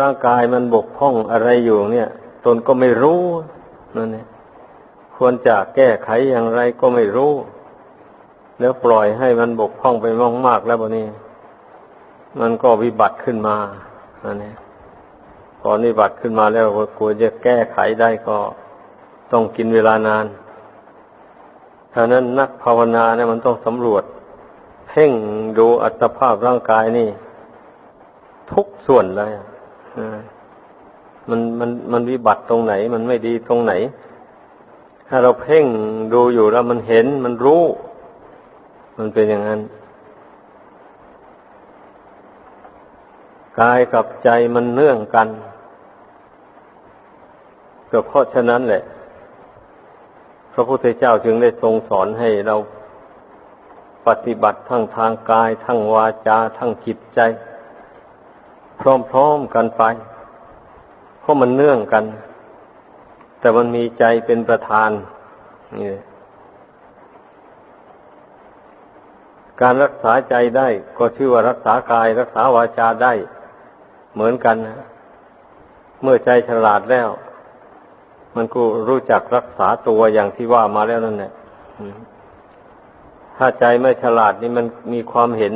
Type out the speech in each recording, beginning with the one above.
ร่างกายมันบกพร่องอะไรอยู่เนี่ย ตนก็ไม่รู้นั่นเองควรจะแก้ไขอย่างไรก็ไม่รู้ แล้วปล่อยให้มันบกพร่องไปมากๆแล้วบนี้ มันก็วิบัติขึ้นมาอันนี้พอวิบัติขึ้นมาแล้วกลัวจะแก้ไขได้ก็ต้องกินเวลานานฉะนั้นนักภาวนาเนี่ยมันต้องสำรวจเพ่งดูอัตภาพร่างกายนี่ ทุกส่วนเลย มันมันมันวิบัติตรงไหน มันไม่ดีตรงไหน ถ้าเราเพ่งดูอยู่แล้วมันเห็นมันรู้ มันเป็นอย่างนั้นกายกับใจมันเนื่องกันก็เพราะฉะนั้นแหละ พระพุทธเจ้าจึงได้ทรงสอนให้เราปฏิบัติทั้งทางกาย ทั้งวาจา ทั้งจิตใจ พร้อมๆกันไป เพราะมันเนื่องกัน แต่มันมีใจเป็นประธานนี่การรักษาใจได้ก็ชื่อว่ารักษากาย รักษาวาจาได้ เหมือนกันนะเมื่อใจฉลาดแล้ว มันก็รู้จักรักษาตัวอย่างที่ว่ามาแล้วนั่นแหละถ้าใจไม่ฉลาดนี่มันมีความเห็น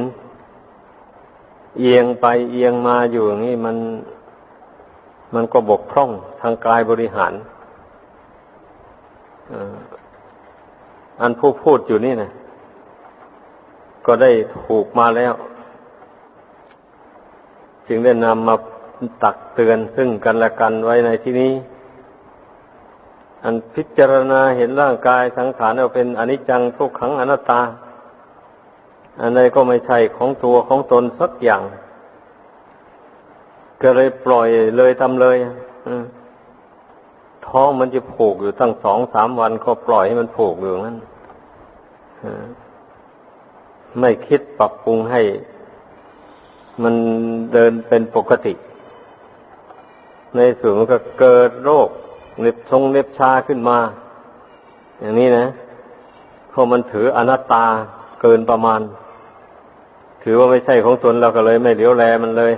เอียงไปเอียงมาอยู่อย่างนี้มันมันก็บกพร่องทางกายบริหารอันผู้พูดอยู่นี่นะก็ได้ถูกมาแล้ว จึงได้นำมาตักเตือนซึ่งกันและกันไว้ในที่นี้ อันพิจารณาเห็นร่างกายสังขารเราเป็นอนิจจังทุกขังอนัตตา อันใดก็ไม่ใช่ของตัวของตนสักอย่าง ก็เลยปล่อยเลยทำเลยท้องมันจะผูกอยู่ตั้งสองสามวันก็ปล่อยให้มันผูกอยู่นั้นไม่คิดปรับปรุงให้ มันเดินเป็นปกติ ในส่วนมันก็เกิดโรคเน็บทงเน็บชาขึ้นมา อย่างนี้นะเพราะมันถืออนัตตา เกินประมาณ ถือว่าไม่ใช่ของตนเราก็เลยไม่เหลียวแลมันเลย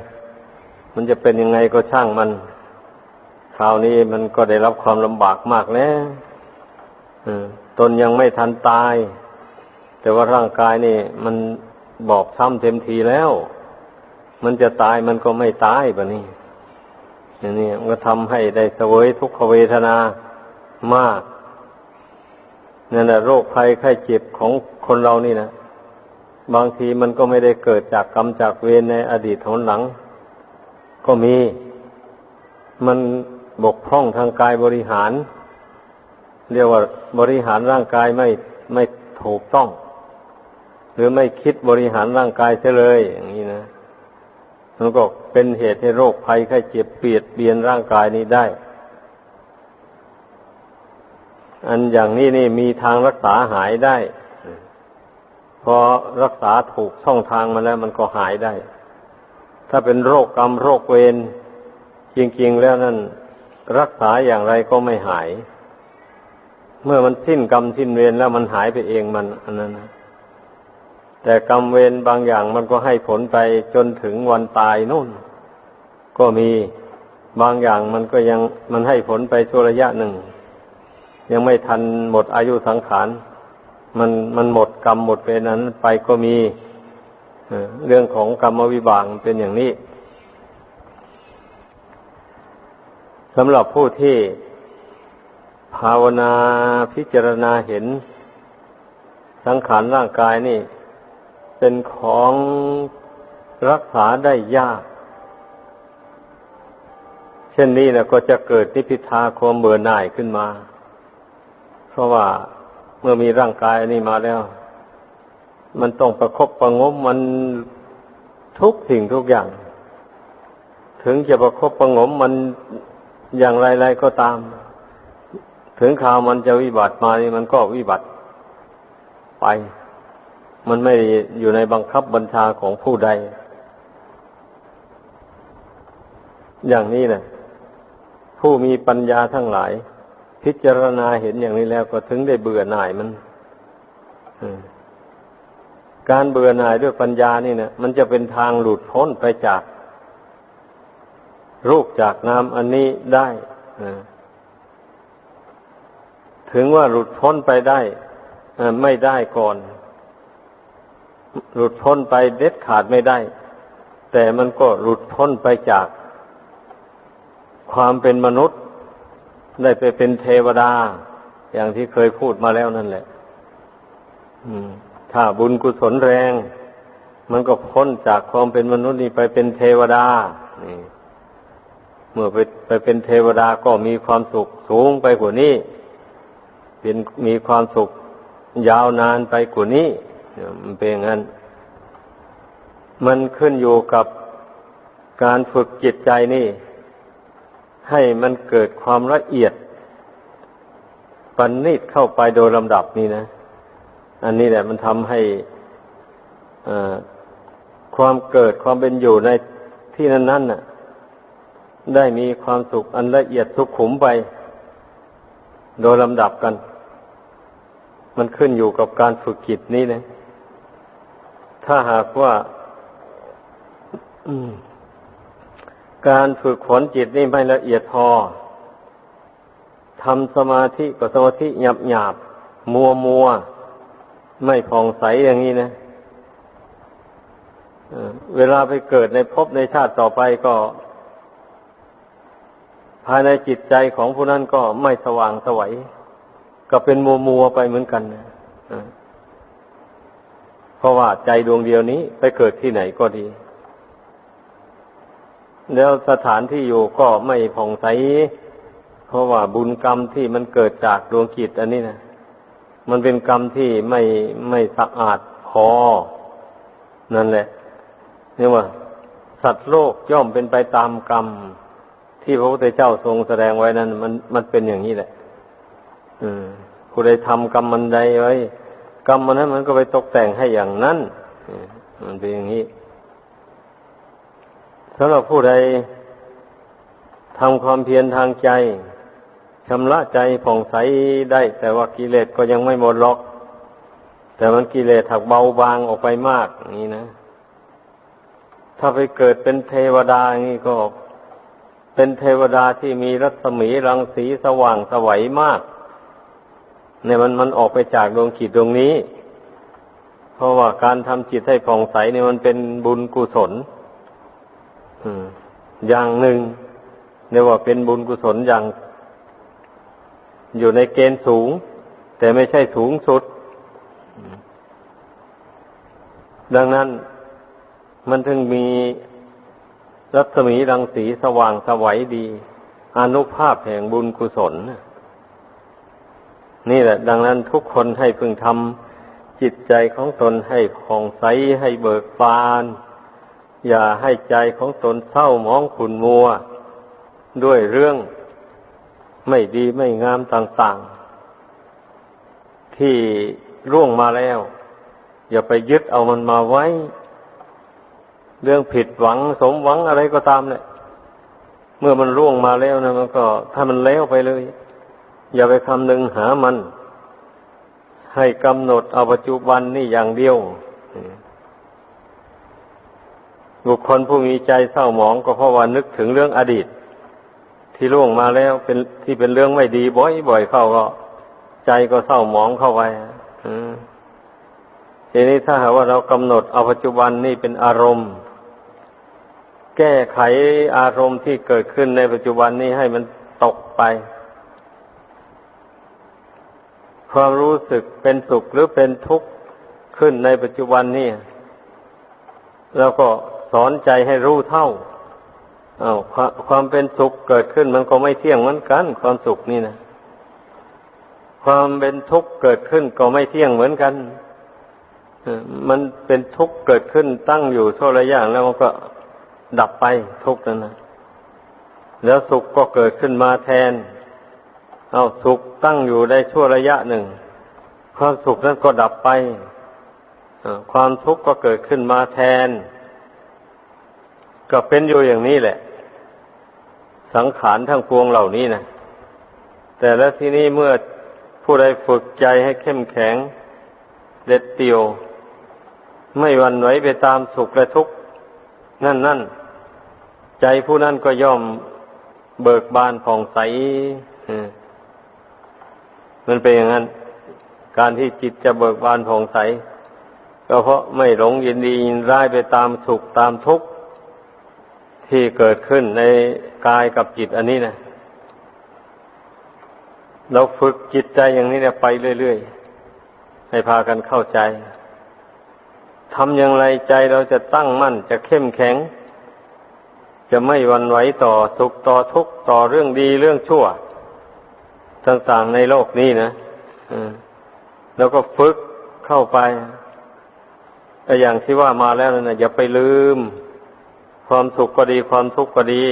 มันจะเป็นยังไงก็ช่างมันคราวนี้มันก็ได้รับความลำบากมากแล้วตนยังไม่ทันตาย แต่ว่าร่างกายนี่ มันบอบช้ำเต็มทีแล้ว มันจะตายมันก็ไม่ตายแบบนี้อย่างนี้มันก็ทำให้ได้เสวยทุกขเวทนามาก นั่นแหละโรคภัยไข้เจ็บของคนเรานี่นะบางทีมันก็ไม่ได้เกิดจากกรรมจากเวรในอดีตทนหลัง ก็มี มันบกพร่องทางกายบริหาร เรียกว่าบริหารร่างกายไม่ไม่ถูกต้อง หรือไม่คิดบริหารร่างกายเสียเลย อย่างนี้นะมันก็เป็นเหตุให้โรคภัยไข้เจ็บเปียดเบียนร่างกายนี้ได้ อันอย่างนี้นี่มีทางรักษาหายได้ พอรักษาถูกช่องทางมาแล้วมันก็หายได้ ถ้าเป็นโรคกรรมโรคเวรจริงๆแล้วนั่นรักษาอย่างไรก็ไม่หาย เมื่อมันสิ้นกรรมสิ้นเวรแล้วมันหายไปเองมันอันนั้นนะแต่กรรมเวรบางอย่างมันก็ให้ผลไปจนถึงวันตายนู่น ก็มีบางอย่างมันก็ยังมันให้ผลไปชั่วระยะหนึ่ง ยังไม่ทันหมดอายุสังขารมันมันหมดกรรมหมดเวรนั้นไปก็มีเรื่องของกรรมวิบากเป็นอย่างนี้สำหรับผู้ที่ภาวนาพิจารณาเห็น สังขารร่างกายนี่ เป็นของรักษาได้ยาก เช่นนี้นะก็จะเกิดนิพิทาความเบื่อหน่ายขึ้นมา เพราะว่าเมื่อมีร่างกายนี้มาแล้ว มันต้องประครบประงมมันทุกสิ่งทุกอย่าง ถึงจะประครบประงมมันอย่างไรๆก็ตาม ถึงข่าวมันจะวิบัติมานี่มันก็วิบัติไป มันไม่อยู่ในบังคับบัญชาของผู้ใด อย่างนี้นะผู้มีปัญญาทั้งหลาย พิจารณาเห็นอย่างนี้แล้วก็ถึงได้เบื่อหน่ายมันการเบื่อหน่ายด้วยปัญญานี่นะมันจะเป็นทางหลุดพ้นไปจาก รูปจากนามอันนี้ได้ถึงว่าหลุดพ้นไปได้ไม่ได้ก่อน หลุดพ้นไปเด็ดขาดไม่ได้ แต่มันก็หลุดพ้นไปจาก ความเป็นมนุษย์ ได้ไปเป็นเทวดา อย่างที่เคยพูดมาแล้วนั่นแหละถ้าบุญกุศลแรง มันก็พ้นจากความเป็นมนุษย์นี่ไปเป็นเทวดา นี่ เมื่อไปไปเป็นเทวดาก็มีความสุขสูงไปกว่านี้ เป็นมีความสุขยาวนานไปกว่านี้มันเป็นอย่างนั้น มันขึ้นอยู่กับการฝึกจิตใจนี่ ให้มันเกิดความละเอียดปันนิดเข้าไปโดยลำดับนี่นะ อันนี้แหละมันทำให้ความเกิดความเป็นอยู่ในที่นั้นๆน่ะ ได้มีความสุขอันละเอียดสุขุมไป โดยลำดับกัน มันขึ้นอยู่กับการฝึกจิตนี้นะ ถ้าหากว่า การฝึกฝนจิตนี่ไม่ละเอียดพอทำสมาธิก็สมาธิหยาบหยาบมัวมัวไม่ผ่องใสอย่างนี้นะเวลาไปเกิดในภพในชาติต่อไปก็ ภายในจิตใจของผู้นั้นก็ไม่สว่างสวัย ก็เป็นมัวมัวไปเหมือนกันนะเพราะว่าใจดวงเดียวนี้ไปเกิดที่ไหนก็ดี แล้วสถานที่อยู่ก็ไม่ผ่องใส เพราะว่าบุญกรรมที่มันเกิดจากดวงจิตอันนี้นะมันเป็นกรรมที่ไม่ไม่สะอาดพอ นั่นแหละเรียกว่า สัตว์โลกย่อมเป็นไปตามกรรม ที่พระพุทธเจ้าทรงแสดงไว้นั้น มันมันเป็นอย่างนี้แหละ อืมผู้ใดทำกรรมมันใดไว้ กรรมมันนั้นมันก็ไปตกแต่งให้อย่างนั้นมันเป็นอย่างนี้ สำหรับผู้ใดทำความเพียรทางใจชำระใจผ่องใสได้ แต่ว่ากิเลสก็ยังไม่หมดหรอก แต่มันกิเลสถักเบาบางออกไปมากนี้นะ ถ้าไปเกิดเป็นเทวดาอย่างนี้ก็ เป็นเทวดาที่มีรัศมีรังสีสว่างสวัยมาก เนี่ยมันมันออกไปจากดวงขีดดวงนี้ เพราะว่าการทำจิตให้ผ่องใสเนี่ยมันเป็นบุญกุศล อย่างหนึ่งเรียกว่าเป็นบุญกุศลอย่าง อยู่ในเกณฑ์สูง แต่ไม่ใช่สูงสุด ดังนั้นมันถึงมีรัศมีรังสีสว่างสวัยดี อนุภาพแห่งบุญกุศล นี่แหละ ดังนั้นทุกคนให้พึงทำจิตใจของตนให้ผ่องใสให้เบิกบาน อย่าให้ใจของตนเศร้ามองขุนมัว ด้วยเรื่องไม่ดีไม่งามต่างๆ ที่ร่วงมาแล้ว อย่าไปยึดเอามันมาไว้ เรื่องผิดหวังสมหวังอะไรก็ตามเนี่ยเมื่อมันร่วงมาแล้วนะมันก็ถ้ามันแล้วไปเลย อย่าไปคำนึงหามัน ให้กำหนดเอาปัจจุบันนี่อย่างเดียว บุคคลผู้มีใจเศร้าหมองก็เพราะว่านึกถึงเรื่องอดีต ที่ล่วงมาแล้วเป็นที่เป็นเรื่องไม่ดีบ่อยๆเข้าก็ ใจก็เศร้าหมองเข้าไปอืมทีนี้ถ้าหากว่าเรากำหนดเอาปัจจุบันนี่เป็นอารมณ์ แก้ไขอารมณ์ที่เกิดขึ้นในปัจจุบันนี้ให้มันตกไป ความรู้สึกเป็นสุขหรือเป็นทุกข์ขึ้นในปัจจุบันนี่แล้วก็ สอนใจให้รู้เท่าอา้าวความความเป็นสุขเกิดขึ้นมันก็ไม่เที่ยงเหมือนกัน ความสุขนี่นะความเป็นทุกข์เกิดขึ้นก็ไม่เที่ยงเหมือนกันมันเป็นทุกข์เกิดขึ้นตั้งอยู่ชั่วระยะแล้วมันก็ดับไปทุกข์นั้นนะแล้วสุขก็เกิดขึ้นมาแทน เอาสุขตั้งอยู่ได้ชั่วระยะหนึ่ง ความสุขนั้นก็ดับไปความทุกข์ก็เกิดขึ้นมาแทน ก็เป็นอยู่อย่างนี้แหละ สังขารทั้งปวงเหล่านี้นะแต่แล้วที่นี้เมื่อผู้ใดฝึกใจให้เข้มแข็ง เด็ดเดี่ยว ไม่หวันไหวไปตามสุขและทุกข์นั่นนั่นใจผู้นั้นก็ย่อมเบิกบานผ่องใสมันเป็นอย่างนั้น การที่จิตจะเบิกบานผ่องใส ก็เพราะไม่หลงยินดียินร้ายไปตามสุขตามทุกข์ ที่เกิดขึ้นในกายกับจิตอันนี้นะเราฝึกจิตใจอย่างนี้เนี่ยไปเรื่อยๆ ให้พากันเข้าใจทำอย่างไรใจเราจะตั้งมั่นจะเข้มแข็ง จะไม่วันไหวต่อสุขต่อทุกข์ต่อเรื่องดีเรื่องชั่ว ต่างๆในโลกนี้นะแล้วก็ฝึกเข้าไปอย่างที่ว่ามาแล้วนะอย่าไปลืม ความสุขก็ดีความทุกข์ก็ดี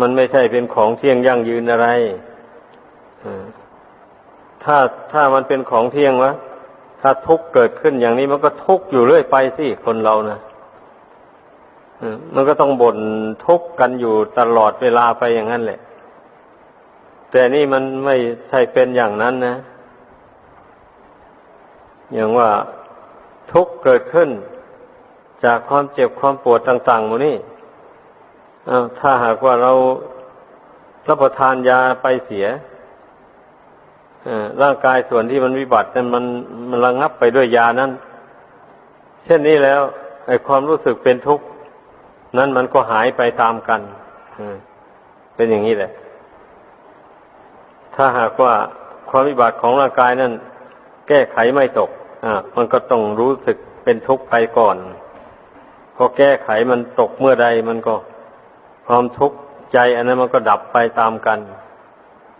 มันไม่ใช่เป็นของเที่ยงยั่งยืนอะไรถ้าถ้ามันเป็นของเที่ยงวะถ้าทุกข์เกิดขึ้นอย่างนี้มันก็ทุกข์อยู่เรื่อยไปสิคนเรานะมันก็ต้องบ่นทุกข์กันอยู่ตลอดเวลาไปอย่างนั้นแหละ แต่นี่มันไม่ใช่เป็นอย่างนั้นนะ อย่างว่าทุกข์เกิดขึ้น จากความเจ็บความปวดต่างๆหมดนี่ถ้าหากว่าเรารับประทานยาไปเสียร่างกายส่วนที่มันวิบัตินั้นมันมันระงับไปด้วยยานั้น เช่นนี้แล้วไอ้ความรู้สึกเป็นทุกข์นั้นมันก็หายไปตามกันเออเป็นอย่างนี้แหละ ถ้าหากว่าความวิบัติของร่างกายนั้น แก้ไขไม่ตก อ่า มันก็ต้องรู้สึกเป็นทุกข์ไปก่อน พอแก้ไขมันตกเมื่อใดมันก็ความทุกข์ใจ อันนั้นมันก็ดับไปตามกัน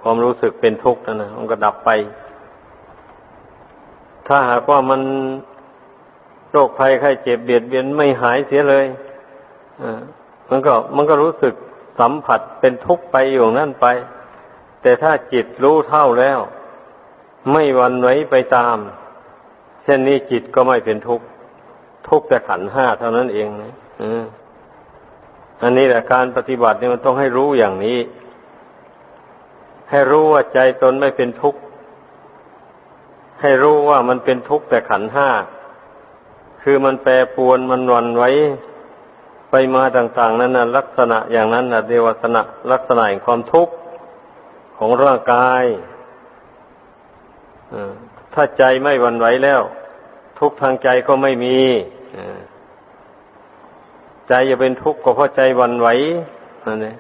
ความรู้สึกเป็นทุกข์นั่นนะมันก็ดับไป ถ้าหากว่ามันโรคภัยไข้เจ็บเบียดเบียนไม่หายเสียเลยมันก็มันก็รู้สึกสัมผัสเป็นทุกข์ไปอยู่นั่นไป แต่ถ้าจิตรู้เท่าแล้ว ไม่วันไหวไปตาม เช่นนี้จิตก็ไม่เป็นทุกข์ ทุกแต่ขันห้าเท่านั้นเองนะอันนี้แหละการปฏิบัติเนี่ยมันต้องให้รู้อย่างนี้ ให้รู้ว่าใจตนไม่เป็นทุกข์ ให้รู้ว่ามันเป็นทุกข์แต่ขันห้า คือมันแปรปวนมันวันไหวไปมาต่าง ๆ นั้นนะลักษณะอย่างนั้นนะเดวสนะลักษณะแห่งความทุกข์ของร่างกายถ้าใจไม่วันไหวแล้ว ทุกข์ทางใจก็ไม่มี ใจจะเป็นทุกข์ก็เพราะใจวันไหวนั่นเอง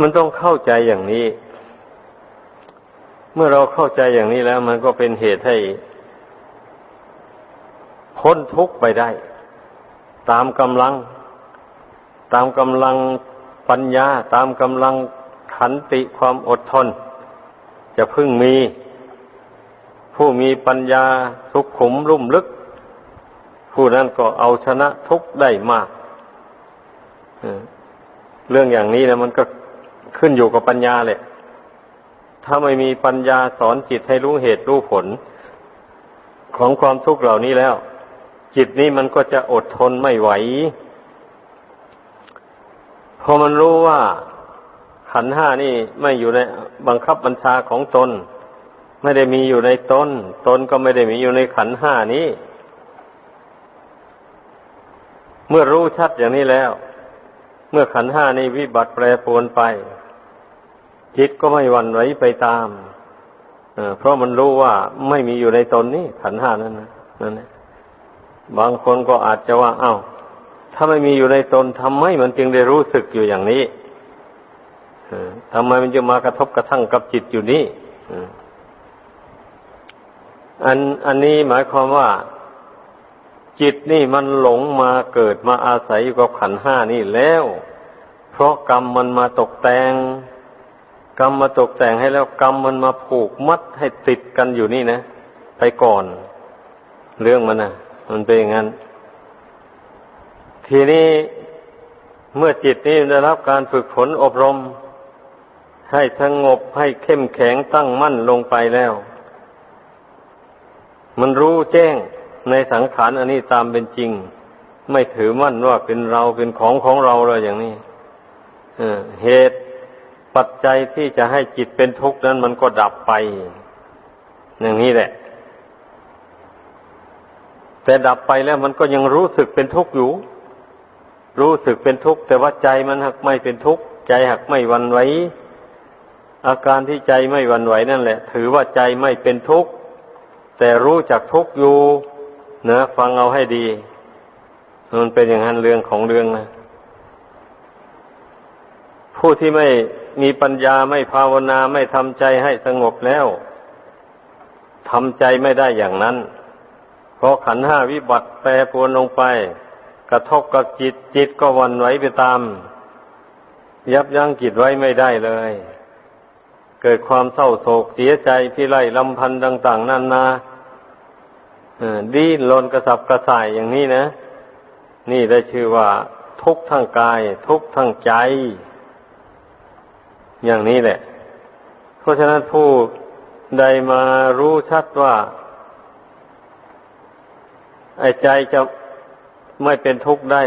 มันต้องเข้าใจอย่างนี้ เมื่อเราเข้าใจอย่างนี้แล้ว มันก็เป็นเหตุให้พ้นทุกข์ไปได้ ตามกำลัง ตามกำลังปัญญา ตามกำลังขันติความอดทน จะพึ่งมี ผู้มีปัญญาสุขขุมลุ่มลึก ผู้นั้นก็เอาชนะทุกข์ได้มากเรื่องอย่างนี้นะมันก็ขึ้นอยู่กับปัญญาแหละ ถ้าไม่มีปัญญาสอนจิตให้รู้เหตุรู้ผล ของความทุกข์เหล่านี้แล้ว จิตนี้มันก็จะอดทนไม่ไหว พอมันรู้ว่าขันห้านี่ไม่อยู่ในบังคับบัญชาของตน ไม่ได้มีอยู่ในตนตนก็ไม่ได้มีอยู่ในขันห้านี้ เมื่อรู้ชัดอย่างนี้แล้ว เมื่อขันห้านี้วิบัติแปรปรวนไป จิตก็ไม่หวั่นไหวไปตามเพราะมันรู้ว่าไม่มีอยู่ในตนนี่ขันห้านั้นนะนั่นแหละบางคนก็อาจจะว่า เอา้า ถ้าไม่มีอยู่ในตนทำไมมันจึงได้รู้สึกอยู่อย่างนี้ทำไมมันจะมากระทบกระทั่งกับจิตอยู่นี่ อันอันนี้หมายความว่า จิตนี่มันหลงมาเกิดมาอาศัยอยู่กับขันห้านี่แล้ว เพราะกรรมมันมาตกแต่งกรรมมาตกแต่งให้แล้วกรรมมันมาผูกมัดให้ติดกันอยู่นี่นะ ไปก่อน เรื่องมันนะมันเป็นอย่างนั้น ทีนี้เมื่อจิตนี้ได้รับการฝึกฝนอบรม ให้สงบให้เข้มแข็งตั้งมั่นลงไปแล้ว มันรู้แจ้งในสังขารอันนี้ตามเป็นจริง ไม่ถือมั่นว่าเป็นเราเป็นของของเราเลยอย่างนี้เอเหตุปัจจัยที่จะให้จิตเป็นทุกข์นั้นมันก็ดับไป อย่างนี้แหละ แต่ดับไปแล้วมันก็ยังรู้สึกเป็นทุกข์อยู่ รู้สึกเป็นทุกข์ แต่ว่าใจมันหักไม่เป็นทุกข์ ใจหักไม่วันไหวอาการที่ใจไม่วันไหวนั่นแหละ ถือว่าใจไม่เป็นทุกข์ แต่รู้จักทุกอยู่นะฟังเอาให้ดี มันเป็นอย่างนั้นเรื่องของเรื่องนะผู้ที่ไม่มีปัญญาไม่ภาวนาไม่ทำใจให้สงบแล้วทำใจไม่ได้อย่างนั้น เพราะขันห้าวิบัติแปรปรวนลงไป กระทบกับจิตจิตก็วันไหวไปตาม ยับยั้งจิตไว้ไม่ได้เลย เกิดความเศร้าโศกเสียใจพิไรลำพันธ์ต่าง ๆนานาดิ้นรนกระสับกระส่ายอย่างนี้นะ นี่ได้ชื่อว่า ทุกข์ทั้งกาย ทุกข์ทั้งใจ อย่างนี้แหละ เพราะฉะนั้นผู้ใดมารู้ชัดว่าไอ้ใจจะไม่เป็นทุกข์ได้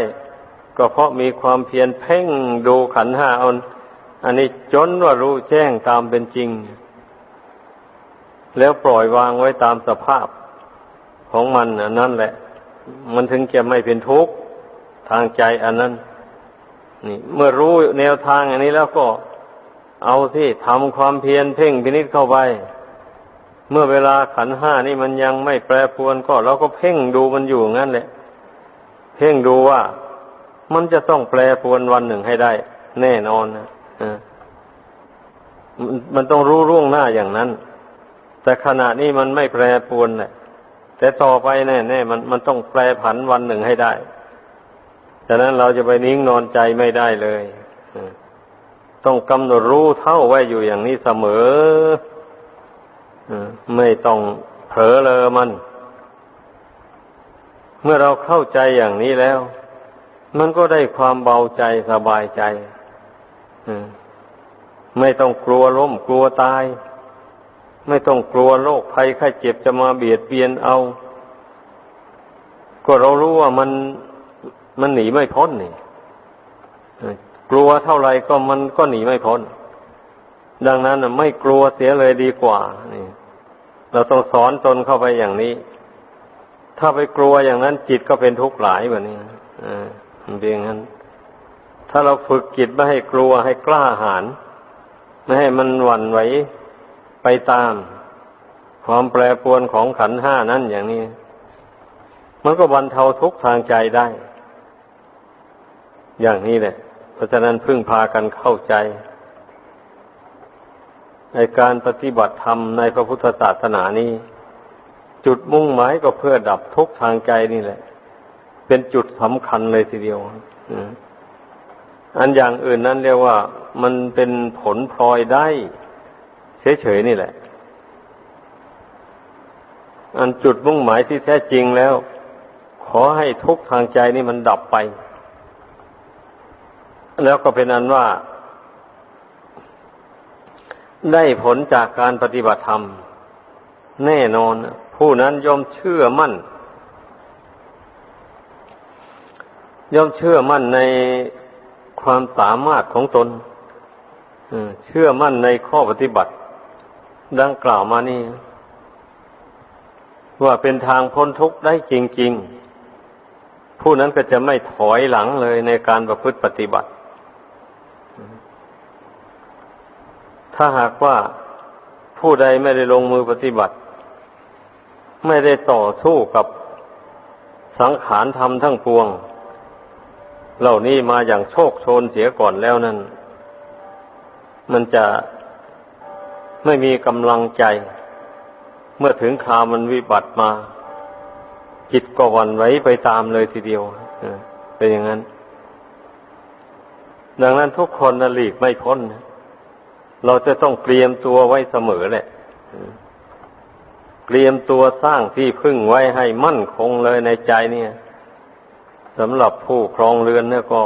ก็เพราะมีความเพียรเพ่งดูขันห้าเอา อันนี้จนว่ารู้แจ้งตามเป็นจริง แล้วปล่อยวางไว้ตามสภาพของมันอันนั้นแหละ มันถึงจะไม่เป็นทุกข์ทางใจอันนั้น นี่ เมื่อรู้แนวทางอันนี้แล้วก็เอาที่ทำความเพียรเพ่งพินิษเข้าไป เมื่อเวลาขันห้านี่มันยังไม่แปรปวนก็เราก็เพ่งดูมันอยู่งั้นแหละ เพ่งดูว่ามันจะต้องแปรปวนวันหนึ่งให้ได้ แน่นอนนะ มันต้องรู้ร่วงหน้าอย่างนั้น แต่ขณะนี้มันไม่แปรปวนแหละแต่ต่อไปแน่แน่มันมันต้องแปรผันวันหนึ่งให้ได้ฉะนั้นเราจะไปนิ่งนอนใจไม่ได้เลยต้องกำหนดรู้เท่าไว้อยู่อย่างนี้เสมอไม่ต้องเผลอเลอมัน เมื่อเราเข้าใจอย่างนี้แล้ว มันก็ได้ความเบาใจสบายใจ ไม่ต้องกลัวล้มกลัวตาย ไม่ต้องกลัวโรคภัยไข้เจ็บจะมาเบียดเบียนเอา ก็เรารู้ว่ามันมันหนีไม่พ้นนี่กลัวเท่าไหร่ก็มันก็หนีไม่พ้น ดังนั้นไม่กลัวเสียเลยดีกว่านี่เราต้องสอนตนเข้าไปอย่างนี้ ถ้าไปกลัวอย่างนั้นจิตก็เป็นทุกข์หลายแบบนี้อ่าเป็นอย่างนั้น ถ้าเราฝึกจิตไม่ให้กลัวให้กล้าหาญ ไม่ให้มันหวั่นไหวไปตาม ความแปรปรวนของขันห้านั้นอย่างนี้ มันก็บรรเทาทุกข์ทางใจได้ อย่างนี้แหละ เพราะฉะนั้นพึ่งพากันเข้าใจ ในการปฏิบัติธรรมในพระพุทธศาสนานี้ จุดมุ่งหมายก็เพื่อดับทุกข์ทางใจนี่แหละ เป็นจุดสำคัญเลยทีเดียวอั อันอย่างอื่นนั้นเรียกว่า มันเป็นผลพลอยได้ เฉยๆนี่แหละ อันจุดมุ่งหมายที่แท้จริงแล้ว ขอให้ทุกทางใจนี่มันดับไป แล้วก็เป็นอันว่า ได้ผลจากการปฏิบัติธรรม แน่นอน ผู้นั้นย่อมเชื่อมั่นย่อมเชื่อมั่นใน ความสามารถของตนเชื่อมั่นในข้อปฏิบัติ ดังกล่าวมานี่ ว่าเป็นทางพ้นทุกข์ได้จริง ๆ ผู้นั้นก็จะไม่ถอยหลังเลยในการประพฤติปฏิบัติ ถ้าหากว่าผู้ใดไม่ได้ลงมือปฏิบัติ ไม่ได้ต่อสู้กับสังขารธรรมทั้งปวง เหล่านี้มาอย่างโชคโชนเสียก่อนแล้วนั้น มันจะไม่มีกำลังใจ เมื่อถึงคราวมันวิบัติมา จิตก็วันไหวไปตามเลยทีเดียวเป็นอย่างนั้น ดังนั้นทุกคนนหลีกไม่พ้น เราจะต้องเตรียมตัวไว้เสมอแหละเตรียมตัวสร้างที่พึ่งไว้ให้มั่นคงเลยในใจเนี่ย สำหรับผู้ครองเรือนเนี่ยก็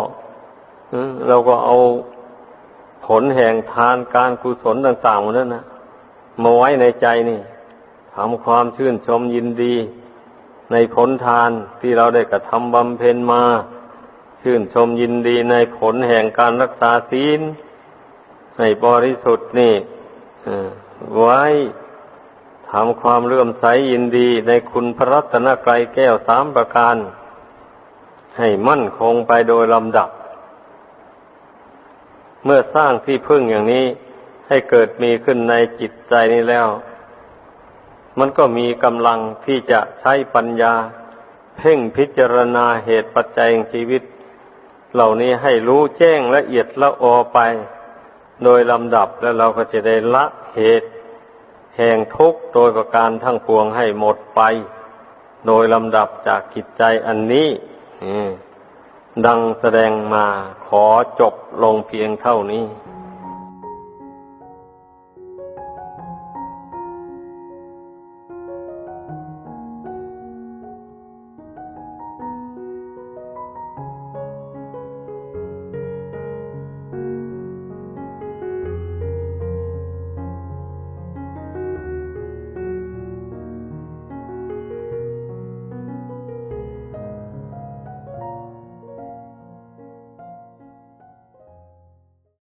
เราก็เอาผลแห่งทานการกุศลต่างๆนั้นนะมาไว้ในใจนี่ทำความชื่นชมยินดี ในผลทานที่เราได้กระทำบำเพ็ญมา ชื่นชมยินดีในผลแห่งการรักษาศีลในบริสุทธิ์นี่ไว้ทำความเลื่อมใสยินดีในคุณพระรัตนกรัยแก้วสามประการ ให้มั่นคงไปโดยลำดับ เมื่อสร้างที่พึ่งอย่างนี้ให้เกิดมีขึ้นในจิตใจนี้แล้ว มันก็มีกำลังที่จะใช้ปัญญา เพ่งพิจารณาเหตุปัจจัยของชีวิต เหล่านี้ให้รู้แจ้งละเอียดละออไป โดยลำดับแล้วเราก็จะได้ละเหตุ แห่งทุกข์โดยประการทั้งปวงให้หมดไป โดยลำดับจากกิจใจอันนี้ ดังแสดงมาขอจบลงเพียงเท่านี้